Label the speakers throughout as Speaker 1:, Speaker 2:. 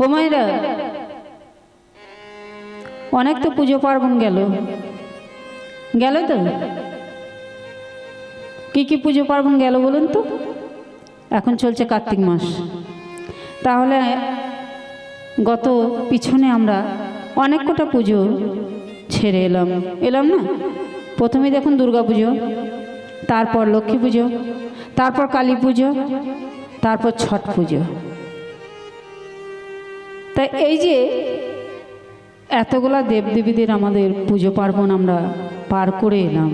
Speaker 1: হোমাইরা অনেক তো পুজো পার্বণ গেল। গেল তো? কি কি পুজো পার্বণ গেল বলুন তো? এখন চলছে কার্তিক মাস। তাহলে গত পিছনে আমরা অনেক কটা পুজো ছেড়ে এলাম। এলাম না? প্রথমেই দেখুন দুর্গা পুজো, তারপর লক্ষ্মী পুজো, তারপর কালী পুজো, তারপর ছট পুজো। তা এই যে এতগুলা দেবদেবীদের আমাদের পুজো পার্বণ আমরা পার করে এলাম।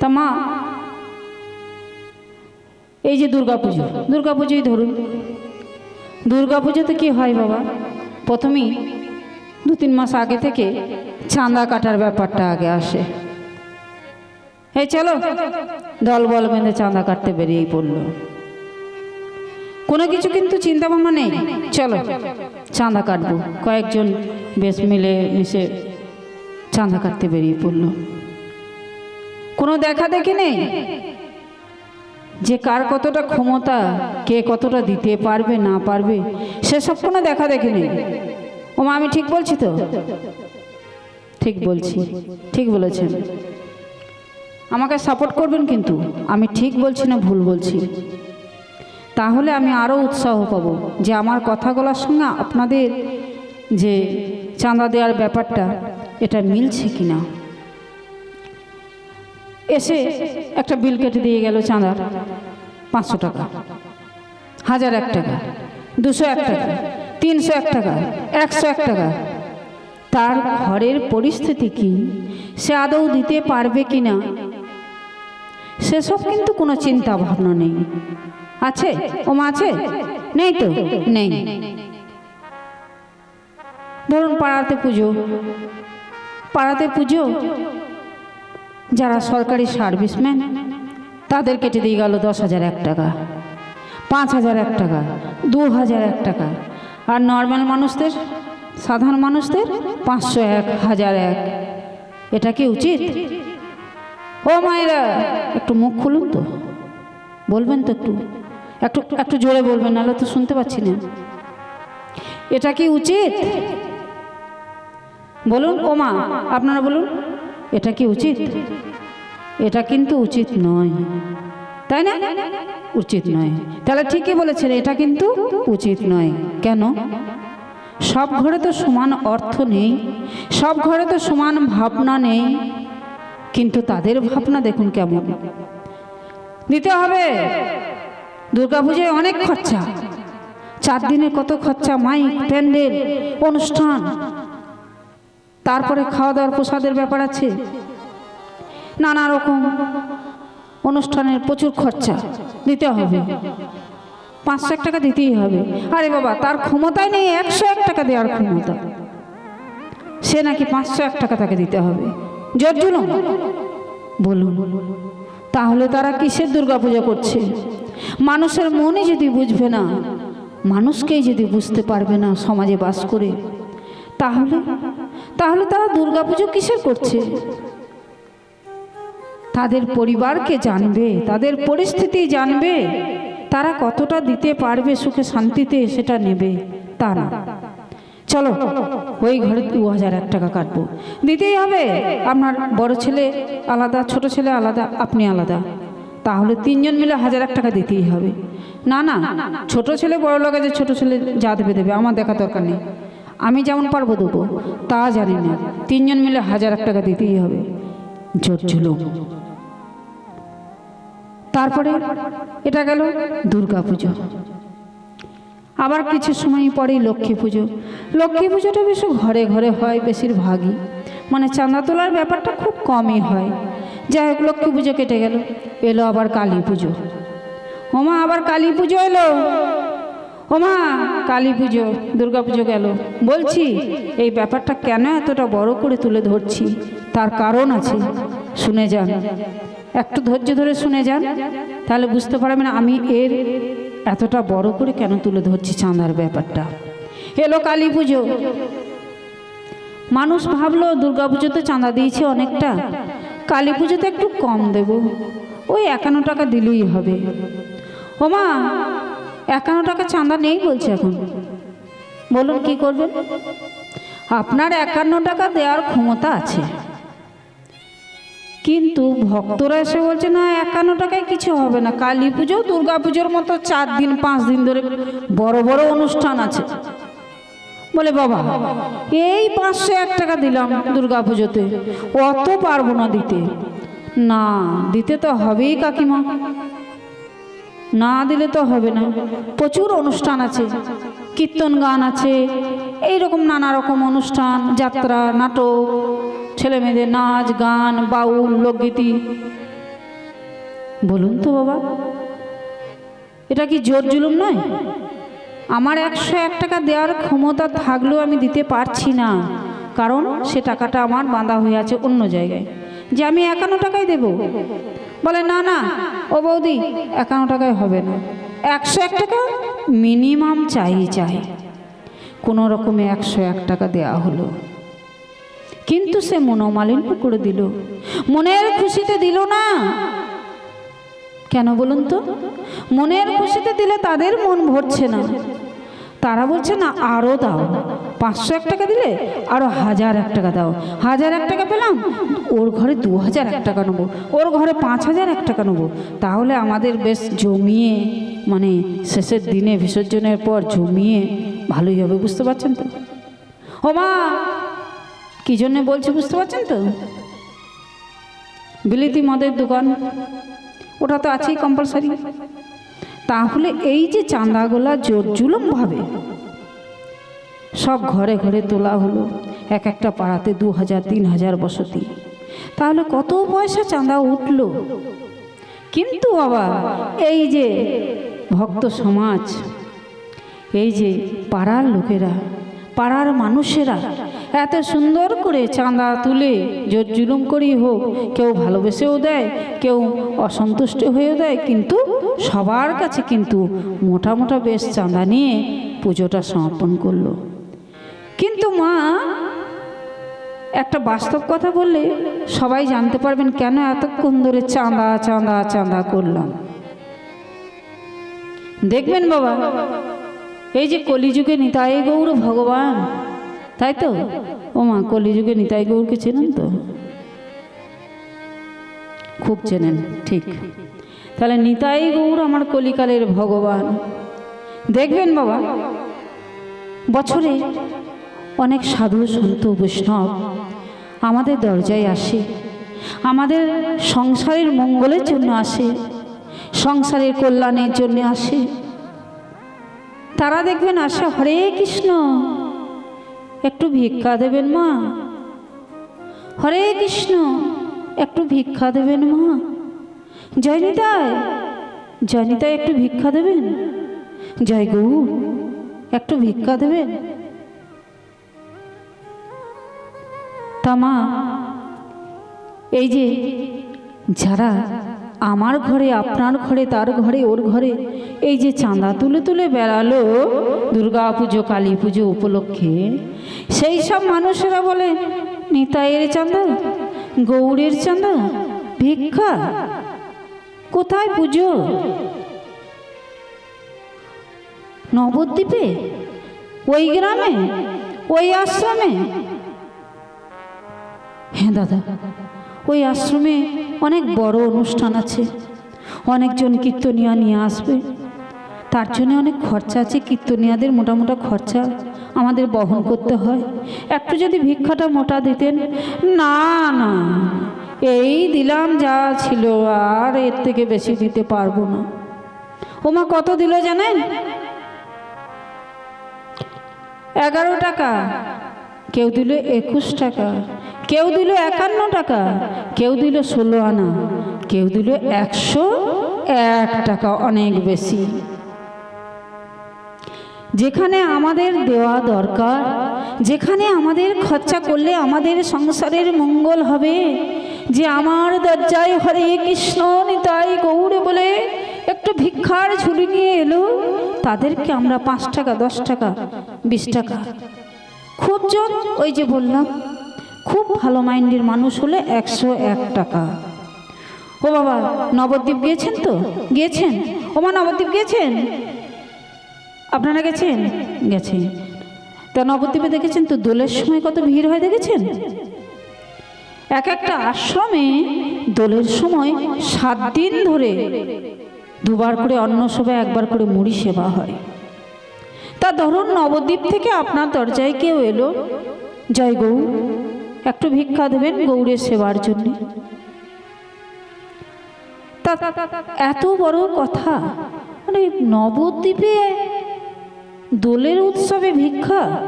Speaker 1: তা মা, এই যে দুর্গা পুজো দুর্গা পুজোই ধরুন। দুর্গা পুজোতে কি হয় বাবা? প্রথমেই দু তিন মাস আগে থেকে চাঁদা কাটার ব্যাপারটা আগে আসে। এই চলো দল বল বেঁধে চাঁদা কাটতে বেরিয়েই পড়ল। কোনো কিছু কিন্তু চিন্তা ভাবনা নেই। চলো, চাঁদা কাটবো। কয়েকজন বেশ মিলে মিশে চাঁদা কাটতে বেরিয়ে পড়ল। কোনো দেখা দেখি নেই যে কার কতটা ক্ষমতা, কে কতটা দিতে পারবে, না পারবে, সেসব কোনো দেখা দেখি নেই। ওমা আমি ঠিক বলছি তো? ঠিক বলছি, ঠিক বলেছেন। আমাকে সাপোর্ট করবেন কিন্তু, আমি ঠিক বলছি না ভুল বলছি। তাহলে আমি আরও উৎসাহ পাব যে আমার কথাগুলোর সঙ্গে আপনাদের যে চাঁদা দেওয়ার ব্যাপারটা, এটা মিলছে কি না এসে একটা বিল কেটে দিয়ে গেল চাঁদার, পাঁচশো টাকা। হাজার এক টাকা, দুশো এক টাকা, তিনশো এক টাকা, একশো এক টাকা। তার ঘরের পরিস্থিতি কি? সে আদৌ দিতে পারবে কি না সেসব কিন্তু কোনো চিন্তা ভাবনা নেই। আছে? ওমা আছে? নেই তো? নেই। ধরুন পাড়াতে পুজো। পাড়াতে পুজো? যারা সরকারি সার্ভিসম্যান, তাদের কেটে দিয়ে গেল দশ হাজার এক টাকা, পাঁচ হাজার এক টাকা, দু হাজার এক টাকা। আর নর্মাল মানুষদের, সাধারণ মানুষদের পাঁচশো এক হাজার এক। এটা কি উচিত? ও মায়েরা, একটু মুখ খুলুন তো। বলবেন তো একটু। একটু একটু জোরে বলবেন, নাহলে তো শুনতে পাচ্ছি না। এটা কি উচিত? বলুন ও মা আপনারা বলুন, এটা কি উচিত? এটা কিন্তু উচিত নয়। তাই না? উচিত নয়। তাহলে ঠিকই বলেছেন, এটা কিন্তু উচিত নয়। কেন? সব ঘরে তো সমান অর্থ নেই, সব ঘরে তো সমান ভাবনা নেই, কিন্তু তাদের ভাবনা দেখুন কেমন। দিতে হবে। দুর্গাপুজোয় অনেক খরচা। চার দিনে কত খরচা, মাইক, প্যান্ডেল, অনুষ্ঠান। তারপরে খাওয়া দাওয়ার প্রসাদের ব্যাপার আছে। নানা রকম অনুষ্ঠানের প্রচুর খরচা দিতে হবে। পাঁচশো এক টাকা দিতেই হবে। আরে বাবা, তার ক্ষমতায় নেই একশো এক টাকা দেওয়ার ক্ষমতা। সে নাকি পাঁচশো এক টাকা তাকে দিতে হবে। জোর জুলুম। বলুন, তাহলে তারা কিসের দুর্গাপূজা করছে? মানুষের মনে যদি বুঝবে না, মানুষকেই যদি বুঝতে পারবে না সমাজে বাস করে, তাহলে তাহলে তারা দুর্গাপুজো কিসের করছে? তাদের পরিবারকে জানবে, তাদের পরিস্থিতি জানবে, তারা কতটা দিতে পারবে সুখে শান্তিতে সেটা নেবে তা না চলো, ওই ঘরে দু হাজার এক টাকা কাটবো। দিতেই হবে, আপনার বড় ছেলে আলাদা, ছোট ছেলে আলাদা, আপনি আলাদা। তাহলে তিনজন মিলে হাজার এক টাকা দিতেই হবে। না না, ছোট ছেলে, বড় লোক আছে, ছোট ছেলে যা দেবে দেবে, আমার দেখা দরকার নেই। আমি যেমন পারব দেবো, তা জানি না। তিনজন মিলে হাজার এক টাকা দিতেই হবে। জোর ঝুলুম। তারপরে এটা গেল দুর্গা পুজো। আবার কিছু সময় পরেই লক্ষ্মী পুজো। লক্ষ্মী পুজোটা বেশ ঘরে ঘরে হয়, বেশিরভাগই। মানে চাঁদা তোলার ব্যাপারটা খুব কমই হয়। যাই হোক, লক্ষ্মী পুজো কেটে গেল। এলো আবার কালী পুজো। ওমা, আবার কালী পুজো এলো। ওমা, কালী পুজো, দুর্গা পুজো গেল। বলছি, এই ব্যাপারটা কেন এতটা বড় করে তুলে ধরছি? তার কারণ আছে। শুনে যান। একটু ধৈর্য ধরে শুনে যান। তাহলে বুঝতে পারবেন আমি এর এতটা বড় করে কেন তুলে ধরছি চাঁদার ব্যাপারটা। এলো কালী পুজো। মানুষ ভাবলো, দুর্গা পুজোতে চাঁদা দিয়েছে অনেকটা। কালী পুজোতে একটু কম দেব। ওই একান্ন টাকা দিলেই হবে। ওমা একান্ন টাকা চাঁদা নেই বলছে এখন। বলুন কি করবেন? আপনার একান্ন টাকা দেওয়ার ক্ষমতা আছে। কিন্তু ভক্তরা এসে বলছে, না, একান্ন টাকায় কিছু হবে না। কালী পুজো, দুর্গা পুজোর মতো চার দিন, পাঁচ দিন ধরে বড় বড় অনুষ্ঠান আছে। বলে, বাবা, এই পাঁচশো এক টাকা দিলাম দুর্গা পুজোতে, অত পারব না দিতে। না, দিতে তো হবেই কাকিমা। না দিলে তো হবে না। প্রচুর অনুষ্ঠান আছে, কীর্তন গান আছে এই রকম নানা রকম অনুষ্ঠান, যাত্রা, নাটক ছেলে মেয়েদের নাচ, গান, বাউল, লোকগীতি। বলুন তো বাবা, এটা কি জোর জুলুম নয়? আমার একশো এক টাকা দেওয়ার ক্ষমতা থাকলেও আমি দিতে পারছি না। কারণ সে টাকাটা আমার বাঁধা হয়ে আছে অন্য জায়গায়। যে আমি একান্ন টাকায় দেব। বলে, না না, ও বৌদি, একান্ন টাকায় হবে না। একশো এক টাকা মিনিমাম চাই চাই। কোনো রকমে একশো এক টাকা দেওয়া হলো। কিন্তু সে মনোমালিন্য করে দিল। মনের খুশিতে দিল না। কেন বলুন তো? মনের খুশিতে দিলে তাদের মন ভরছে না। তারা বলছে, না আরও দাও। পাঁচশো এক টাকা দিলে আরও হাজার এক টাকা দাও। হাজার এক টাকা পেলাম, ওর ঘরে দু হাজার এক টাকা নেব। ওর ঘরে পাঁচ হাজার এক টাকা নেব। তাহলে আমাদের বেশ জমিয়ে মানে শেষের দিনে বিসর্জনের পর জমিয়ে ভালোই হবে, বুঝতে পারছেন তো? ও মা, কী জন্যে বলছে বুঝতে পারছেন তো? বিলিতি মদের দোকান। ওটা তো আছেই কম্পালসারি তাহলে এই যে চাঁদাগুলা জোর জুলুমভাবে সব ঘরে ঘরে তোলা হলো, এক একটা পাড়াতে দু হাজার, তিন হাজার বসতি। তাহলে কত পয়সা চাঁদা উঠল? কিন্তু বাবা, এই যে ভক্ত সমাজ, এই যে পাড়ার লোকেরা, পাড়ার মানুষেরা এত সুন্দর করে চাঁদা তুলে জোর জুলুম করেই হোক, কেউ ভালোবেসেও দেয়, কেউ অসন্তুষ্ট হয়েও দেয়, কিন্তু সবার কাছে কিন্তু মোটা মোটা বেশ চাঁদা নিয়ে পুজোটা সমাপন করল। কিন্তু মা, একটা বাস্তব কথা বললে সবাই জানতে পারবেন কেন এতক্ষণ ধরে চাঁদা চাঁদা চাঁদা করলাম। দেখবেন বাবা, এই যে কলিযুগে নিতাই গৌর ভগবান তাই তো? ও মা, কলিযুগে নিতাই গৌরকে চেনেন তো? খুব চেনেন, ঠিক। তাহলে নিতাই গৌর আমার কলিকালের ভগবান। দেখবেন বাবা, বছরে অনেক সাধু সন্ত বৈষ্ণব আমাদের দরজায় আসে। আমাদের সংসারের মঙ্গলের জন্য আসে, সংসারের কল্যাণের জন্য আসে। তারা দেখবেন আসে, হরে কৃষ্ণ। একটু ভিক্ষা দেবেন মা। হরে কৃষ্ণ, একটু ভিক্ষা দেবেন মা। জয়নিতায় জয়নিতায় একটু ভিক্ষা দেবেন? জয় গৌর একটু ভিক্ষা দেবেন? তা মা, এই যে যারা আমার ঘরে, আপনার ঘরে, তার ঘরে, ওর ঘরে, এই যে চাঁদা তুলে তুলে বেড়ালো দুর্গা পুজো কালী পুজো উপলক্ষে সেই সব মানুষেরা বলে, নিতাইয়ের চাঁদা গৌরের চাঁদা, ভিক্ষা, কোথায় পুজো? নবদ্বীপে, ওই গ্রামে, ওই আশ্রমে। হ্যাঁ দাদা, ওই আশ্রমে অনেক বড় অনুষ্ঠান আছে। অনেকজন কীর্তনিয়া নিয়ে আসবে। তার জন্য অনেক খরচা আছে। কীর্তনিয়াদের মোটা মোটা খরচা আমাদের বহন করতে হয়। একটু যদি ভিক্ষাটা মোটা দিতেন। না না, এই দিলাম যা ছিল, আর এর থেকে বেশি দিতে পারব না। ওমা, কত দিল জানেন? এগারো টাকা। কেউ দিল একুশ টাকা। কেউ দিল একান্ন টাকা। কেউ দিল ষোলো আনা। কেউ দিল একশো এক টাকা, অনেক বেশি। যেখানে আমাদের দেওয়া দরকার, যেখানে আমাদের খরচা করলে আমাদের সংসারের মঙ্গল হবে। যে আমার দরজায় হরে কৃষ্ণ নিতাই গৌড়ে বলে একটু ভিক্ষার ঝুলি নিয়ে এলো। তাদেরকে আমরা পাঁচ টাকা, দশ টাকা, বিশ টাকা। খুব জন ওই যে বললাম, খুব ভালো মাইন্ডের মানুষ হলে একশো এক টাকা। ও বাবা, নবদ্বীপ গিয়েছেন তো? গিয়েছেন? ও মা নবদ্বীপ গিয়েছেন? আপনারা গেছেন? গেছেন তা নবদ্বীপে দেখেছেন তো দোলের সময় কত ভিড় হয় দেখেছেন? এক একটা আশ্রমে দোলের সময় সাত দিন ধরে দুবার করে অন্ন সবাই একবার করে মুড়ি সেবা হয়। তা ধরুন নবদ্বীপ থেকে আপনার দরজায় কেউ এলো, জয় গৌ, একটু ভিক্ষা দেবেন গৌরের সেবার জন্য। তা এত বড় কথা? মানে নবদ্বীপে দোলের উৎসবে ভিক্ষা?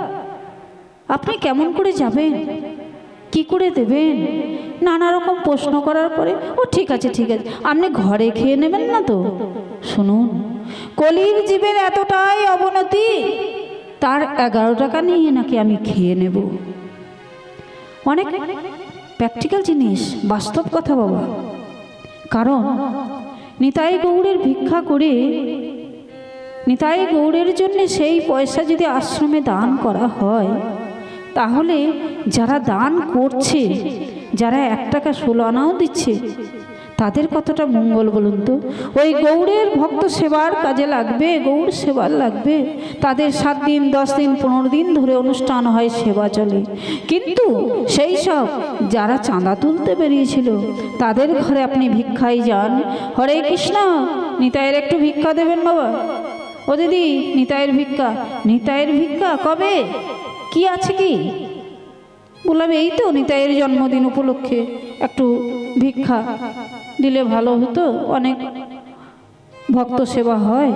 Speaker 1: আপনি কেমন করে যাবেন? কি করে দেবেন? নানা রকম প্রশ্ন করার পরে, ও, ঠিক আছে ঠিক আছে, আপনি ঘরে খেয়ে নেবেন না তো? শুনুন, কলির জীবের এতটাই অবনতি, তার এগারো টাকা নিয়ে নাকি আমি খেয়ে নেব। অনেক প্র্যাকটিক্যাল জিনিস, বাস্তব কথা বাবা। কারণ নিতাই গৌড়ের ভিক্ষা করে নিতাই গৌড়ের জন্য সেই পয়সা যদি আশ্রমে দান করা হয়, তাহলে যারা দান করছে, যারা এক টাকা ষোলো আনাও দিচ্ছে, তাদের কতটা মঙ্গল বলুন তো? ওই গৌড়ের ভক্ত সেবার কাজে লাগবে গৌড় সেবার লাগবে। তাদের সাত দিন, দশ দিন, পনেরো দিন ধরে অনুষ্ঠান হয় সেবা চলে। কিন্তু সেই সব যারা চাঁদা তুলতে বেরিয়েছিল, তাদের ঘরে আপনি ভিক্ষায় যান। হরে কৃষ্ণ, নিতাইয়ের একটু ভিক্ষা দেবেন বাবা। ও দিদি, নিতাইয়ের ভিক্ষা। নিতাইয়ের ভিক্ষা? কবে? কি আছে কি? বললাম, এই তো নিতাইয়ের জন্মদিন উপলক্ষে একটু ভিক্ষা। দিলে ভালো হতো, অনেক ভক্ত সেবা হয়।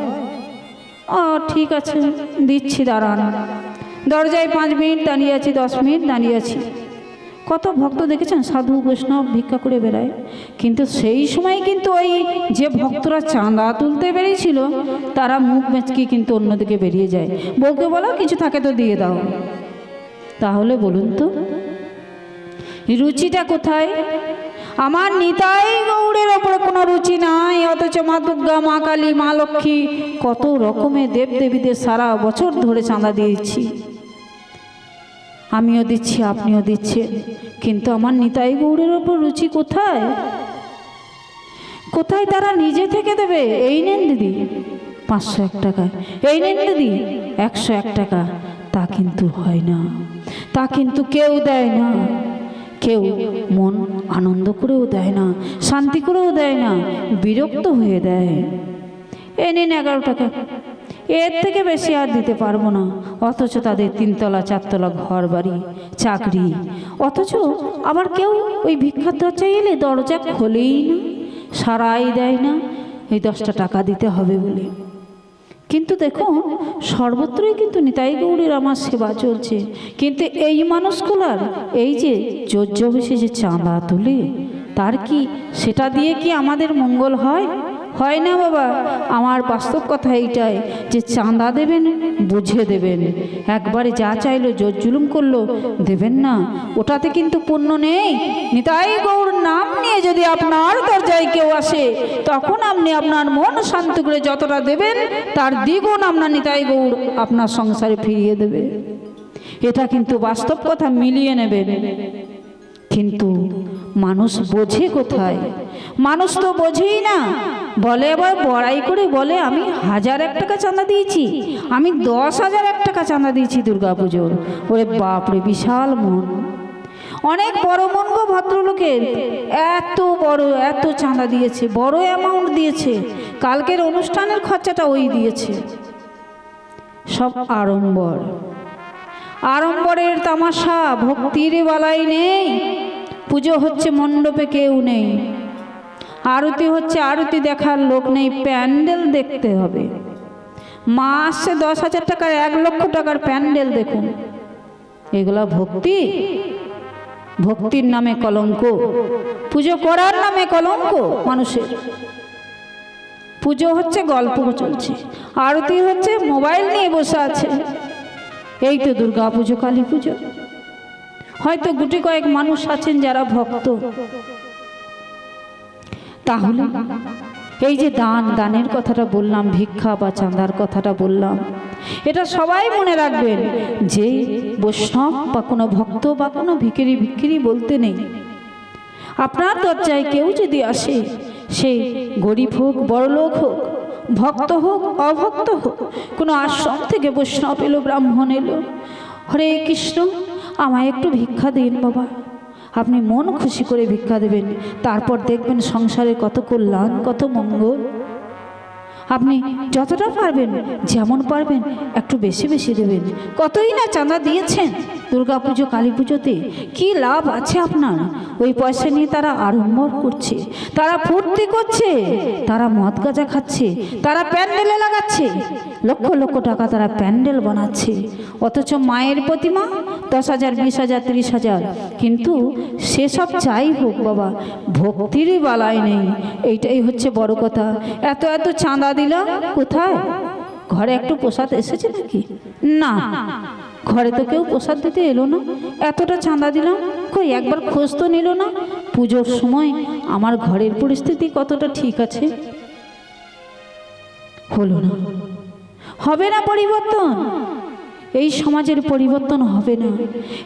Speaker 1: ও ঠিক আছে, দিচ্ছি, দাঁড়ান। দরজায় পাঁচ মিনিট দাঁড়িয়ে আছি, দশ মিনিট দাঁড়িয়ে আছি। কত ভক্ত দেখেছেন? সাধু, বৈষ্ণব ভিক্ষা করে বেড়ায়। কিন্তু সেই সময় কিন্তু ওই যে ভক্তরা চাঁদা তুলতে বেরিয়েছিল, তারা মুখ মেচকি কিন্তু অন্যদিকে বেরিয়ে যায়। বউকে বলো, কিছু থাকে তো দিয়ে দাও। তাহলে বলুন তো, রুচিটা কোথায়? আমার নিতাই গৌড়ের ওপরে কোনো রুচি নাই, অথচ মা দুর্গা, মা কালী, মা লক্ষ্মী, কত রকমের দেবদেবীদের সারা বছর ধরে চাঁদা দিয়েছি। আমিও দিচ্ছি, আপনিও দিচ্ছেন কিন্তু আমার নিতাই গৌড়ের ওপর রুচি কোথায়? কোথায় তারা নিজে থেকে দেবে? এই নেন দিদি, পাঁচশো এক টাকা। এই নেন দিদি, একশো এক টাকা। তা কিন্তু হয় না। তা কিন্তু কেউ দেয় না। কেউ মন আনন্দ করেও দেয় না, শান্তি করেও দেয় না, বিরক্ত হয়ে দেয়। এ নিন এগারো টাকা। এর থেকে বেশি আর দিতে পারব না। অথচ তাদের তিনতলা, চারতলা ঘর বাড়ি চাকরি। অথচ আবার কেউ ওই ভিক্ষার দরজায় এলে দরজা খোলেই না, সারাই দেয় না, এই দশটা টাকা দিতে হবে বলে। কিন্তু দেখুন, সর্বত্রই কিন্তু নিতাই গৌরীর আমার সেবা চলছে। কিন্তু এই মানুষগুলার এই যে যোজ্য বেশি যে চাঁদা তোলে, তার কি সেটা দিয়ে কি আমাদের মঙ্গল হয়? হয় না বাবা? আমার বাস্তব কথা এইটাই যে চাঁদা দেবেন, বুঝে দেবেন। একবারে যা চাইলো, জোর জুলুম করল, দেবেন না। ওটাতে কিন্তু পুণ্য নেই। নিতাই গৌর নাম নিয়ে যদি আপনার দরজায় কেউ আসে, তখন আপনি আপনার মন শান্ত করে যতটা দেবেন, তার দ্বিগুণ আপনার নিতাই গৌর আপনার সংসারে ফিরিয়ে দেবে। এটা কিন্তু বাস্তব কথা মিলিয়ে নেবেন কিন্তু মানুষ বোঝে কোথায়? মানুষ তো বোঝেই না। বলে আবার বড়াই করে বলে, আমি হাজার এক টাকা চাঁদা দিয়েছি। আমি দশ হাজার এক টাকা চাঁদা দিয়েছি দুর্গা পুজোর ওরে বাপরে, বিশাল মন। অনেক বড় মন গো ভদ্রলোকের। এত বড়, এত চাঁদা দিয়েছে, বড় অ্যামাউন্ট দিয়েছে। কালকের অনুষ্ঠানের খরচাটা ওই দিয়েছে। সব আড়ম্বর। আড়ম্বরের তামাশা, ভক্তির বালাই নেই। পুজো হচ্ছে মণ্ডপে কেউ নেই। আরতি হচ্ছে, আরতি দেখার লোক নেই, প্যান্ডেল দেখতে হবে। মা আসছে দশ হাজার টাকার, এক লক্ষ টাকার প্যান্ডেল দেখুন। এগুলা ভক্তি? ভক্তির নামে কলঙ্ক। পুজো করার নামে কলঙ্ক মানুষের। পুজো হচ্ছে, গল্প চলছে। আরতি হচ্ছে, মোবাইল নিয়ে বসে আছে। এই তো দুর্গা পুজো, কালী পুজো। হয়তো গুটি কয়েক মানুষ আছেন যারা ভক্ত। তাহলে? এই যে দান, দানের কথাটা বললাম, ভিক্ষা বা চাঁদার কথাটা বললাম, এটা সবাই মনে রাখবেন যে বৈষ্ণব বা কোনো ভক্ত বা কোনো ভিকিরি ভিকিরি বলতে নেই। আপনার দরজায় কেউ যদি আসে, সে গরিব হোক, বড়লোক হোক, ভক্ত হোক, অভক্ত হোক, কোনো আশ্রম থেকে বৈষ্ণব এলো, ব্রাহ্মণ এলো, হরে কৃষ্ণ, আমায় একটু ভিক্ষা দিন বাবা। আপনি মন খুশি করে ভিক্ষা দেবেন, তারপর দেখবেন সংসারে কত কল্যাণ, কত মঙ্গল। আপনি যতটা পারবেন, যেমন পারবেন, একটু বেশি বেশি দেবেন। কতই না চাঁদা দিয়েছেন। দুর্গা পুজো কালী পুজোতে কী লাভ আছে আপনার? ওই পয়সা নিয়ে তারা আড়ম্বর করছে। তারা ফুর্তি করছে, তারা মদ গাঁজা খাচ্ছে, তারা প্যান্ডেলে লাগাচ্ছে। লক্ষ লক্ষ টাকা তারা প্যান্ডেল বানাচ্ছে। অথচ মায়ের প্রতিমা দশ হাজার, বিশ হাজার, তিরিশ হাজার। কিন্তু সেসব চাই হোক বাবা ভক্তিরই বালাই নেই। এইটাই হচ্ছে বড় কথা। এত এত চাঁদা দিলাম কোথায়? ঘরে একটু প্রসাদ এসেছে নাকি? না। ঘরে তো কেউ প্রসাদ দিতে এলো না। এতটা চাঁদা দিলাম, কই একবার খোঁজ তো নিল না। পুজোর সময় আমার ঘরের পরিস্থিতি কতটা ঠিক আছে? হলো না। হবে না পরিবর্তন। এই সমাজের পরিবর্তন হবে না।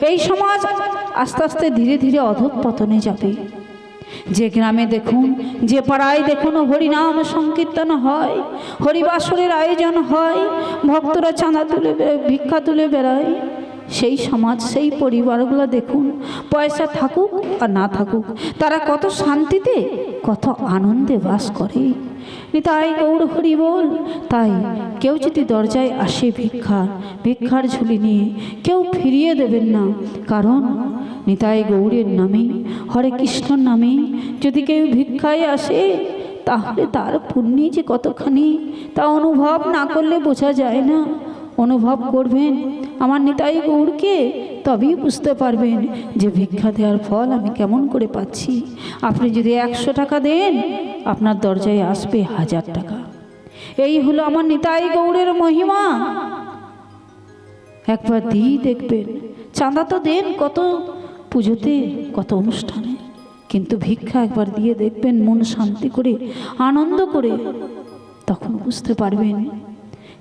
Speaker 1: এই সমাজ আস্তে আস্তে ধীরে ধীরে অধঃপতনে যাবে। যে গ্রামে দেখুন, যে পাড়ায় দেখুন, হরিনাম সংকীর্তন হয়, হরিবাসরের আয়োজন হয়, ভক্তরা চাঁদা তুলে ভিক্ষা তুলে বেড়ায়। সেই সমাজ, সেই পরিবারগুলো দেখুন, পয়সা থাকুক আর না থাকুক, তারা কত শান্তিতে, কত আনন্দে বাস করে। তাই গৌর হরি বল, তাই কেউ যদি দরজায় আসে ভিক্ষা, ভিক্ষার ঝুলি নিয়ে, কেউ ফিরিয়ে দেবেন না, কারণ নিতাই গৌরের নামে, হরে কৃষ্ণর নামে যদি কেউ ভিক্ষায় আসে, তাহলে তার পুণ্যি যে কতখানি তা অনুভব না করলে বোঝা যায় না। অনুভব করবেন আমার নিতাই গৌরকে, তবেই বুঝতে পারবেন যে ভিক্ষা দেওয়ার ফল আমি কেমন করে পাচ্ছি। আপনি যদি একশো টাকা দেন, আপনার দরজায় আসবে হাজার টাকা। এই হলো আমার নিতাই গৌরের মহিমা। একবার দিই দেখবেন, চাঁদা তো দেন কত পুজোতে কত অনুষ্ঠানে? কিন্তু ভিক্ষা একবার দিয়ে দেখবেন মন শান্তি করে, আনন্দ করে তখন বুঝতে পারবেন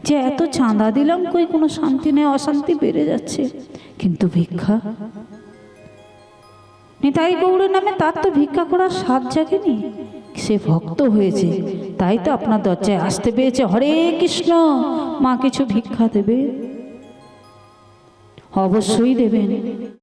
Speaker 1: যে এত চাঁদা দিলাম কই কোনো শান্তি নেই, অশান্তি বেড়ে যাচ্ছে। কিন্তু ভিক্ষা? নিতাই গৌড়ের নামে তার তো ভিক্ষা করার স্বাদ জাগেনি। সে ভক্ত হয়েছে, তাই তো আপনার দরজায় আসতে পেরেছে। হরে কৃষ্ণ, মা কিছু ভিক্ষা দেবে? অবশ্যই দেবেন।